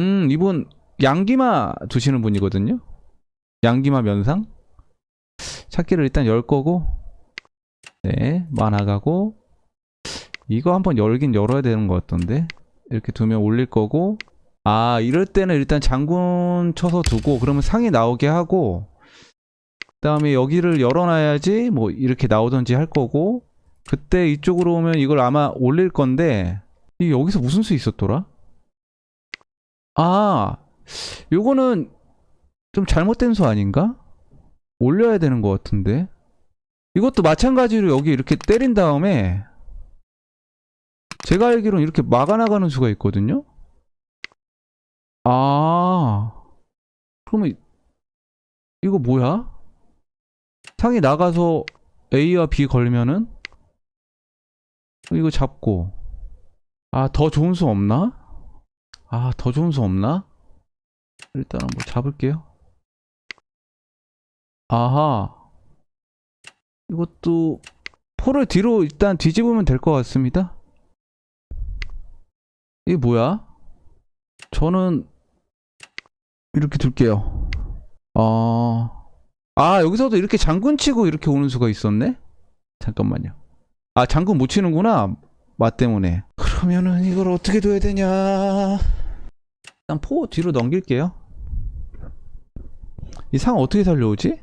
음, 이분 양기마 두시는 분이거든요. 양기마 면상. 찾기를 일단 열 거고. 네, 만화가고. 이거 한번 열긴 열어야 되는 것 같던데. 이렇게 두면 올릴 거고. 아, 이럴 때는 일단 장군 쳐서 두고, 그러면 상이 나오게 하고, 그 다음에 여기를 열어놔야지, 뭐, 이렇게 나오던지 할 거고, 그때 이쪽으로 오면 이걸 아마 올릴 건데, 이 여기서 무슨 수 있었더라? 아, 요거는 좀 잘못된 수 아닌가? 올려야 되는 것 같은데. 이것도 마찬가지로 여기 이렇게 때린 다음에, 제가 알기로는 이렇게 막아나가는 수가 있거든요? 아, 그러면, 이거 뭐야? 상이 나가서 A와 B 걸면은, 이거 잡고, 아, 더 좋은 수 없나? 아, 더 좋은 수 없나? 일단은 뭐 잡을게요. 아하. 이것도 포를 뒤로 일단 뒤집으면 될 것 같습니다. 이게 뭐야? 저는 이렇게 둘게요. 아, 아 여기서도 이렇게 장군 치고 이렇게 오는 수가 있었네? 잠깐만요. 아 장군 못 치는구나. 맛 때문에. 그러면은 이걸 어떻게 둬야 되냐? 일단 포 뒤로 넘길게요. 이 상 어떻게 살려오지?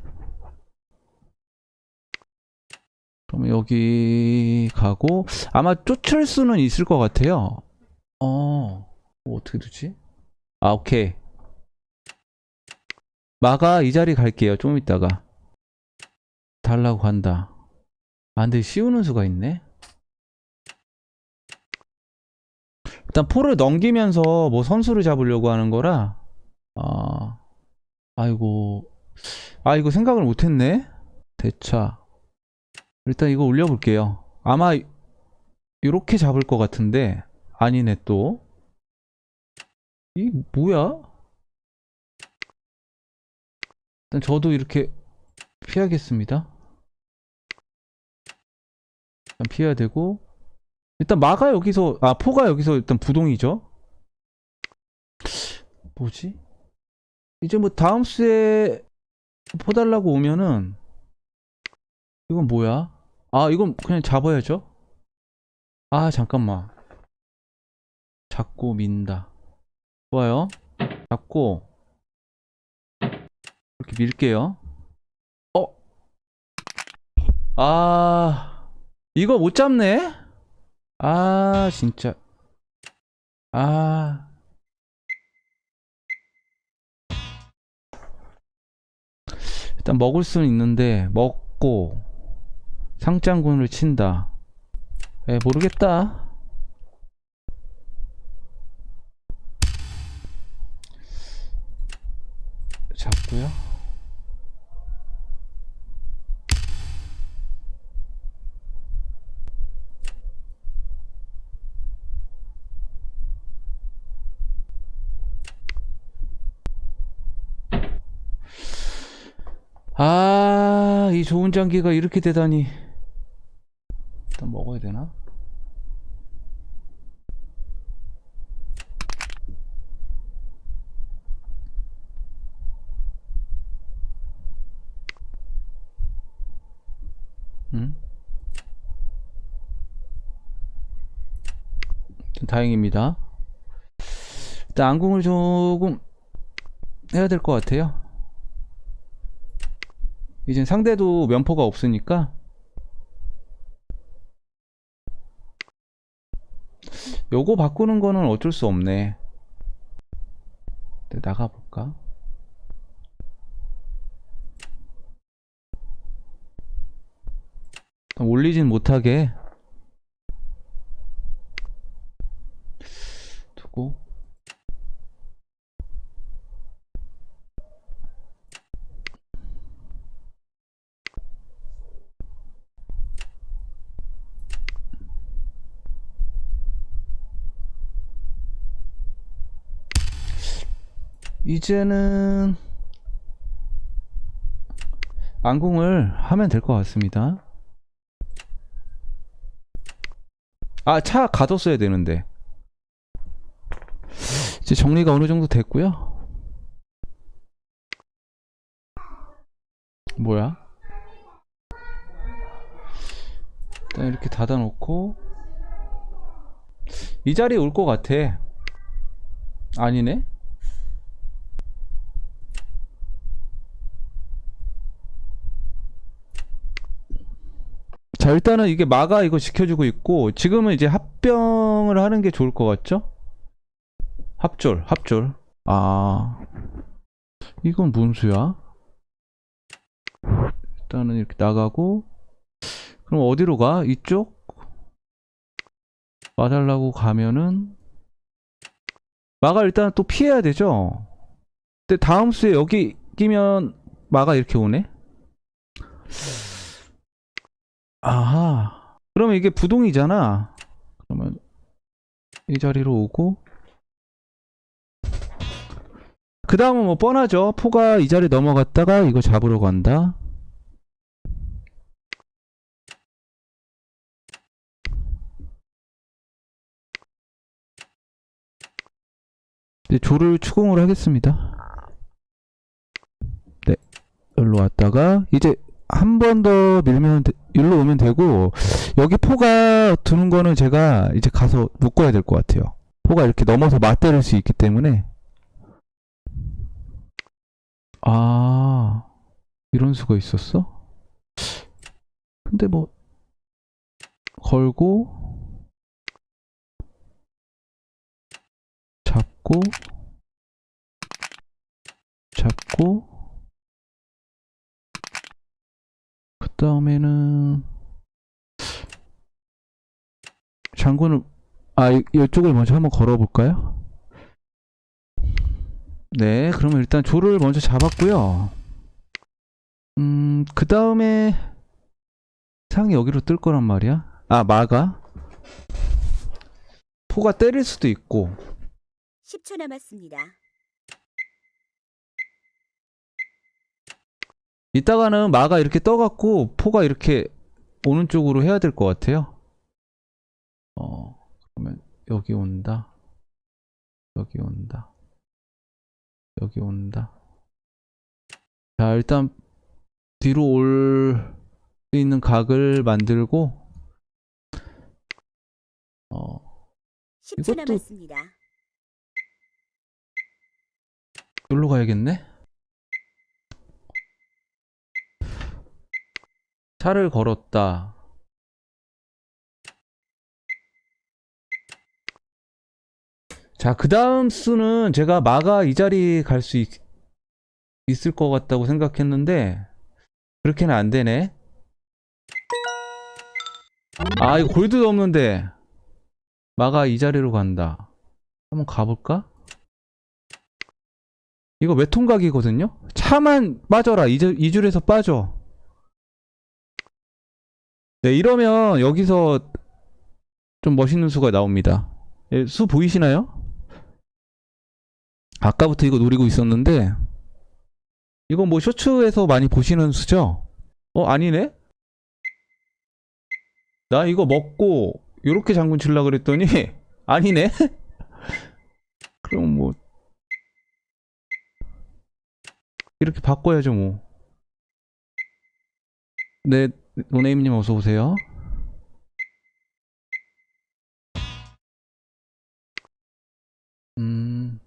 그러면 여기 가고 아마 쫓을 수는 있을 것 같아요. 어, 뭐 어떻게 두지? 아, 오케이. 마가 이 자리 갈게요. 좀 이따가. 달라고 한다. 아, 근데 씌우는 수가 있네. 일단 포를 넘기면서 뭐 선수를 잡으려고 하는 거라. 아, 아이고. 아, 이거 생각을 못했네. 대차. 일단 이거 올려볼게요. 아마 이렇게 잡을 것 같은데 아니네 또. 이 뭐야? 일단 저도 이렇게 피하겠습니다. 피해야 되고 일단 마가 여기서 아 포가 여기서 일단 부동이죠. 뭐지? 이제 뭐 다음 수에 포 달라고 오면은 이건 뭐야? 아 이건 그냥 잡아야죠. 아 잠깐만. 잡고 민다. 좋아요. 잡고 이렇게 밀게요. 어? 아 이거 못 잡네? 아 진짜. 아. 일단 먹을 수는 있는데 먹고 상장군을 친다. 에 모르겠다. 잡고요 아, 이 좋은 장기가 이렇게 되다니. 일단 먹어야 되나? 음? 다행입니다. 일단 안궁을 조금 해야 될 것 같아요. 이젠 상대도 면포가 없으니까. 요거 바꾸는 거는 어쩔 수 없네. 네, 나가볼까? 올리진 못하게. 두고 이제는 안궁을 하면 될 것 같습니다. 아, 차 가뒀어야 되는데. 이제 정리가 어느 정도 됐고요. 뭐야? 일단 이렇게 닫아 놓고 이 자리에 올 것 같아. 아니네? 자, 일단은 이게 마가 이거 지켜주고 있고, 지금은 이제 합병을 하는 게 좋을 것 같죠? 합졸, 합졸. 아, 이건 무슨 수야? 일단은 이렇게 나가고, 그럼 어디로 가? 이쪽? 와달라고 가면은, 마가 일단 또 피해야 되죠? 근데 다음 수에 여기 끼면 마가 이렇게 오네? 아하. 그러면 이게 부동이잖아. 그러면 이 자리로 오고 그 다음은 뭐 뻔하죠. 포가 이 자리 넘어갔다가 이거 잡으러 간다. 이제 조를 추궁을 하겠습니다. 네. 여기로 왔다가 이제 한 번 더 밀면 되- 일로 오면 되고 여기 포가 두는 거는 제가 이제 가서 묶어야 될 것 같아요. 포가 이렇게 넘어서 맞대를 수 있기 때문에 아 이런 수가 있었어? 근데 뭐 걸고 잡고 잡고 다음에는 장군을 아 이- 이쪽을 먼저 한번 걸어볼까요? 네, 그러면 일단 조를 먼저 잡았고요. 음, 그 다음에 상이 여기로 뜰 거란 말이야. 아, 마가 포가 때릴 수도 있고 10초 남았습니다. 이따가는 마가 이렇게 떠갖고 포가 이렇게 오는 쪽으로 해야 될 것 같아요. 어, 그러면 여기 온다. 여기 온다. 여기 온다. 자, 일단 뒤로 올 수 있는 각을 만들고 어, 10초 이것도- 남았습니다. 여기로 가야겠네. 차를 걸었다. 자, 그 다음 수는 제가 마가 이 자리 갈 수 있을 것 같다고 생각했는데, 그렇게는 안 되네. 아, 이거 골드도 없는데, 마가 이 자리로 간다. 한번 가볼까? 이거 외통각이거든요? 차만 빠져라. 이, 줄- 이 줄에서 빠져. 네, 이러면 여기서 좀 멋있는 수가 나옵니다. 예, 수 보이시나요? 아까부터 이거 노리고 있었는데, 이거 뭐 쇼츠에서 많이 보시는 수죠? 어, 아니네? 나 이거 먹고, 요렇게 장군 칠라 그랬더니, 아니네? 그럼 뭐, 이렇게 바꿔야죠, 뭐. 네, 노네임님 어서 오세요. 음,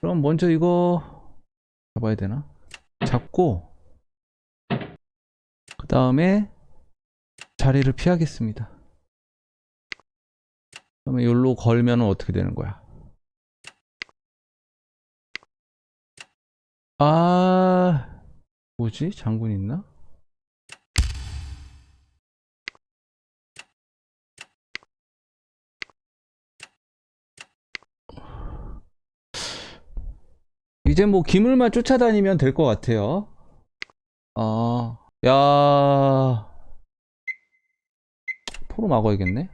그럼 먼저 이거 잡아야 되나? 잡고 그 다음에 자리를 피하겠습니다. 그러면 여기로 걸면 어떻게 되는 거야? 아, 뭐지? 장군 있나? 이제 뭐 기물만 쫓아다니면 될 것 같아요. 아, 야, 포로 막아야겠네.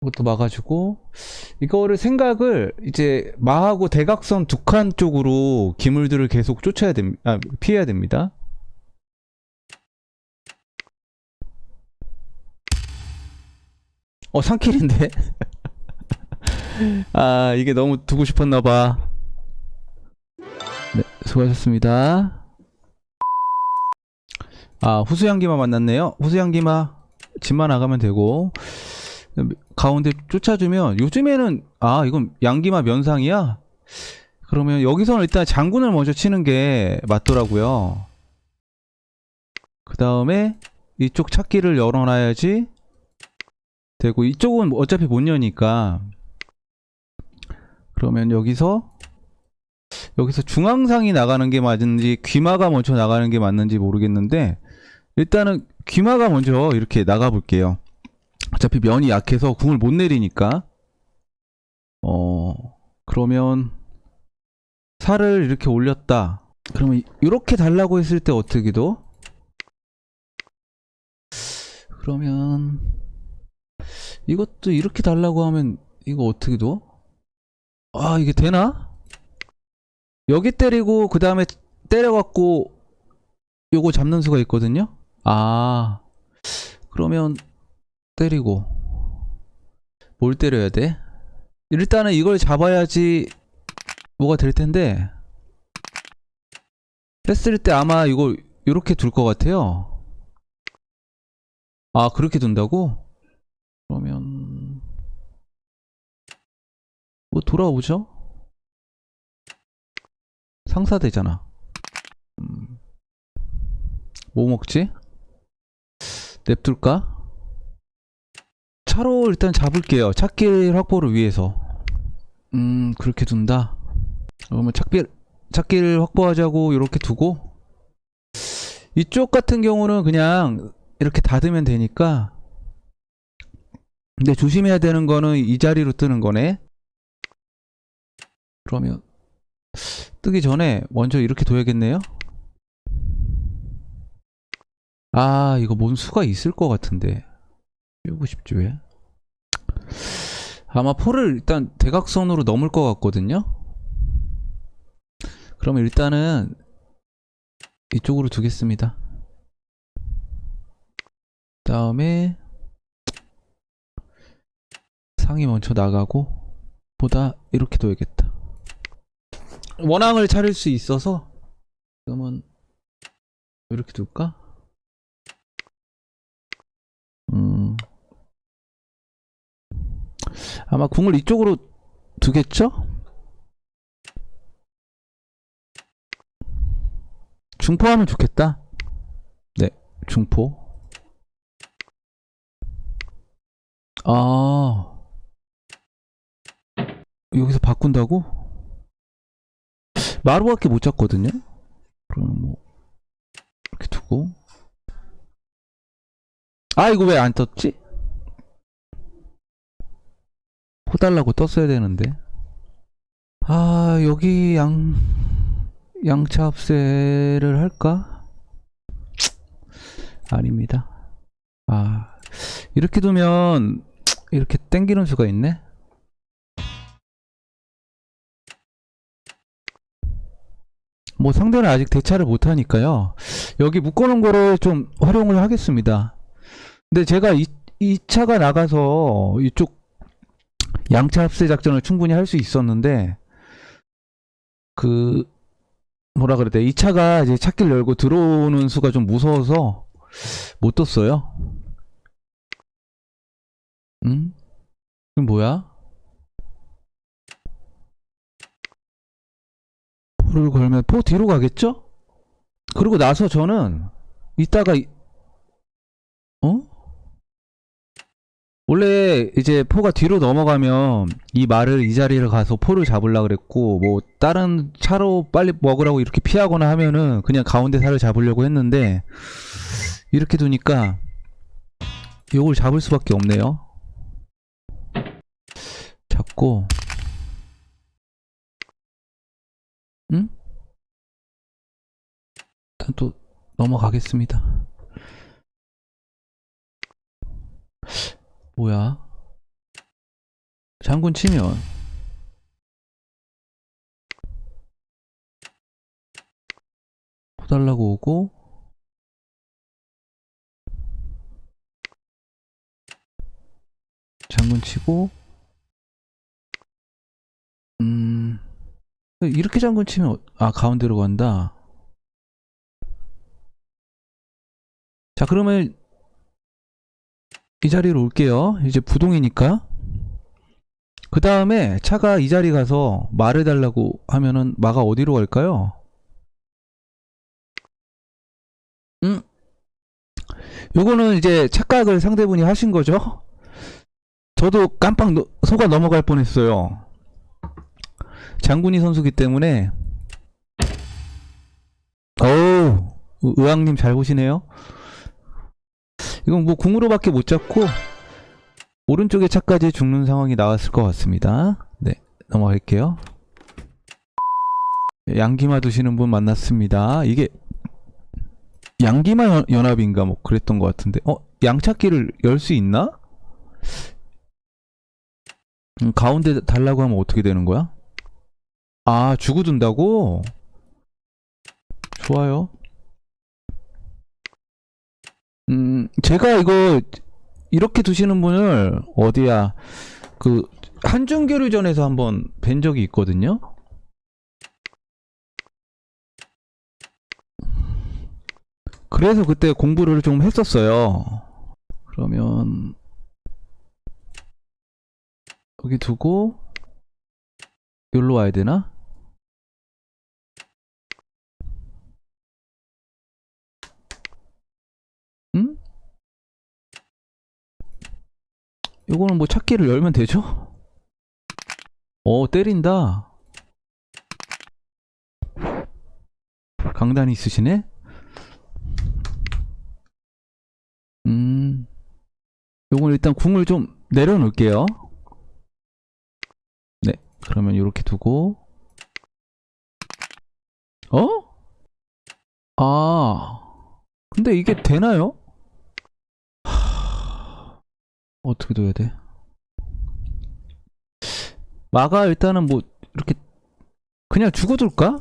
이것도 막아주고 이거를 생각을 이제 마하고 대각선 두 칸 쪽으로 기물들을 계속 쫓아야 됩니다. 아, 피해야 됩니다. 어, 3킬인데? 아, 이게 너무 두고 싶었나봐. 네, 수고하셨습니다. 아, 후수양기마 만났네요. 후수양기마 집만 나가면 되고, 가운데 쫓아주면, 요즘에는, 아, 이건 양기마 면상이야? 그러면 여기서는 일단 장군을 먼저 치는 게 맞더라고요. 그 다음에 이쪽 찾기를 열어놔야지 되고 이쪽은 어차피 못 여니까 그러면 여기서 여기서 중앙상이 나가는 게 맞는지 귀마가 먼저 나가는 게 맞는지 모르겠는데 일단은 귀마가 먼저 이렇게 나가 볼게요. 어차피 면이 약해서 궁을 못 내리니까 어 그러면 살을 이렇게 올렸다. 그러면 이렇게 달라고 했을 때 어떻게 도 그러면 이것도 이렇게 달라고 하면 이거 어떻게 도? 아 이게 되나? 여기 때리고 그 다음에 때려갖고 요거 잡는 수가 있거든요. 아 그러면 때리고 뭘 때려야 돼? 일단은 이걸 잡아야지 뭐가 될 텐데 했을 때 아마 이거 이렇게 둘 것 같아요. 아 그렇게 둔다고? 그러면 뭐 돌아오죠? 상사 되잖아. 음. 뭐 먹지? 냅둘까? 차로 일단 잡을게요. 찾길 확보를 위해서. 음 그렇게 둔다. 그러면 찾길 찾길 확보하자고 이렇게 두고 이쪽 같은 경우는 그냥 이렇게 닫으면 되니까 근데 조심해야 되는 거는 이 자리로 뜨는 거네 그러면 뜨기 전에 먼저 이렇게 둬야겠네요? 아 이거 뭔 수가 있을 것 같은데. 띄우고 싶지 왜? 아마 포를 일단 대각선으로 넘을 것 같거든요? 그러면 일단은 이쪽으로 두겠습니다. 다음에 상이 먼저 나가고 보다 이렇게 둬야겠다 원앙을 차릴 수 있어서 그러면 이렇게 둘까? 음 아마 궁을 이쪽으로 두겠죠? 중포하면 좋겠다 네 중포 아 여기서 바꾼다고? 마루밖에 못 잡거든요. 그러면 뭐 이렇게 두고 아 이거 왜 안 떴지? 포달라고 떴어야 되는데 아 여기 양 양차 합세를 할까? 아닙니다. 아 이렇게 두면 이렇게 땡기는 수가 있네. 뭐 상대는 아직 대차를 못 하니까요. 여기 묶어놓은 거를 좀 활용을 하겠습니다. 근데 제가 이, 이 차가 나가서 이쪽 양차 합세 작전을 충분히 할 수 있었는데 그 뭐라 그래야 돼? 이 차가 이제 찾기를 열고 들어오는 수가 좀 무서워서 못 떴어요. 응? 이건 뭐야? 포를 걸면 포 뒤로 가겠죠? 그리고 나서 저는 이따가 이- 어? 원래 이제 포가 뒤로 넘어가면 이 말을 이 자리를 가서 포를 잡으려 그랬고 뭐 다른 차로 빨리 먹으라고 이렇게 피하거나 하면은 그냥 가운데 살을 잡으려고 했는데 이렇게 두니까 요걸 잡을 수밖에 없네요. 잡고 응? 일단 또 넘어가겠습니다. 뭐야? 장군 치면 포달라고 오고 장군 치고 음 이렇게 장군 치면 어- 아 가운데로 간다 자 그러면 이 자리로 올게요 이제 부동이니까 그 다음에 차가 이 자리 가서 말을 달라고 하면은 마가 어디로 갈까요? 음 요거는 이제 착각을 상대분이 하신 거죠? 저도 깜빡 노- 속아 넘어갈 뻔했어요. 장군이 선수기 때문에 어우 의- 의왕님 잘 보시네요. 이건 뭐 궁으로밖에 못 잡고 오른쪽에 차까지 죽는 상황이 나왔을 것 같습니다. 네 넘어갈게요. 양기마 두시는 분 만났습니다. 이게 양기마 연- 연합인가 뭐 그랬던 것 같은데 어 양찾기를 열 수 있나? 음, 가운데 달라고 하면 어떻게 되는 거야? 아 주고 둔다고? 좋아요. 음 제가 이거 이렇게 두시는 분을 어디야 그 한중교류전에서 한번 뵌 적이 있거든요. 그래서 그때 공부를 좀 했었어요. 그러면 여기 두고 여기로 와야 되나? 이거는 뭐 찾기를 열면 되죠? 어 때린다. 강단이 있으시네? 음, 요건 일단 궁을 좀 내려놓을게요. 네, 그러면 이렇게 두고, 어? 아, 근데 이게 되나요? 하, 어떻게 둬야 돼? 마가 일단은 뭐, 이렇게, 그냥 죽어둘까?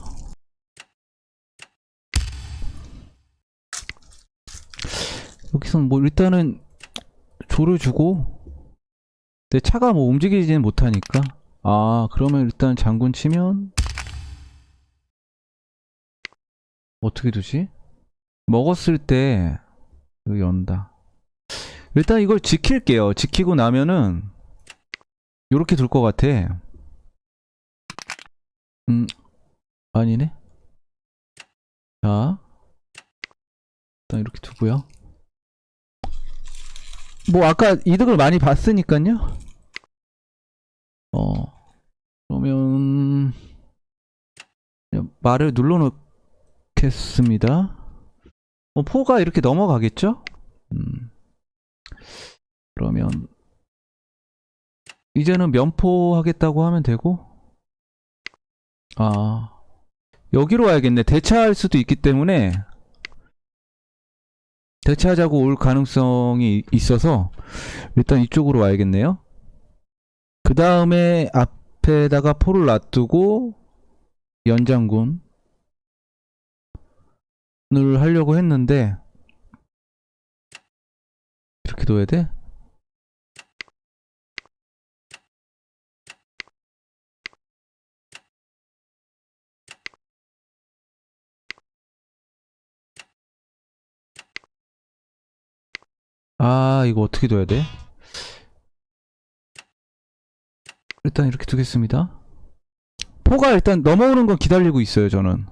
여기선 뭐 일단은 조를 주고 내 차가 뭐 움직이지는 못하니까 아 그러면 일단 장군 치면 어떻게 두지? 먹었을 때 여기 연다 일단 이걸 지킬게요 지키고 나면은 요렇게 둘 것 같아 음 아니네 자 일단 이렇게 두고요 뭐 아까 이득을 많이 봤으니까요. 어 그러면 말을 눌러놓겠습니다. 어, 포가 이렇게 넘어가겠죠? 음. 그러면 이제는 면포 하겠다고 하면 되고 아 여기로 와야겠네. 대차할 수도 있기 때문에 대체하자고 올 가능성이 있어서 일단 이쪽으로 와야겠네요. 그 다음에 앞에다가 포를 놔두고 연장군을 하려고 했는데 둬야 돼? 아, 이거 어떻게 둬야 돼? 일단 이렇게 두겠습니다. 포가 일단 넘어오는 건 기다리고 있어요, 저는.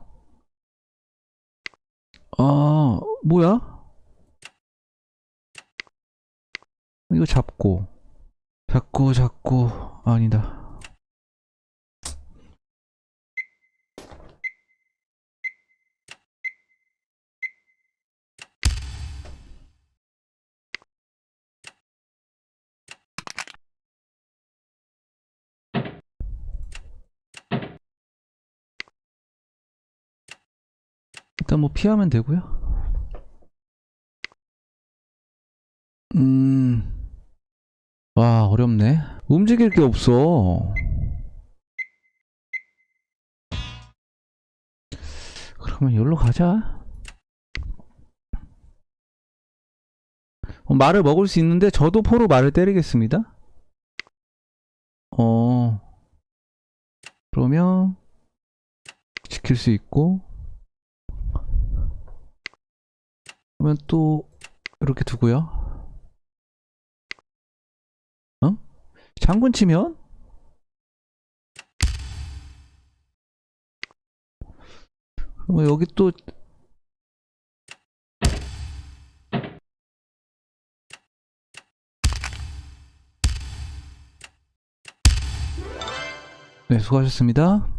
아, 뭐야? 이거 잡고. 잡고, 잡고. 아니다. 일단 뭐 피하면 되고요. 음, 와 어렵네. 움직일 게 없어. 그러면 여기로 가자. 어, 말을 먹을 수 있는데 저도 포로 말을 때리겠습니다. 어 그러면 지킬 수 있고 그러면 또 이렇게 두고요. 장군 치면 그러면 여기 또 네, 수고하셨습니다.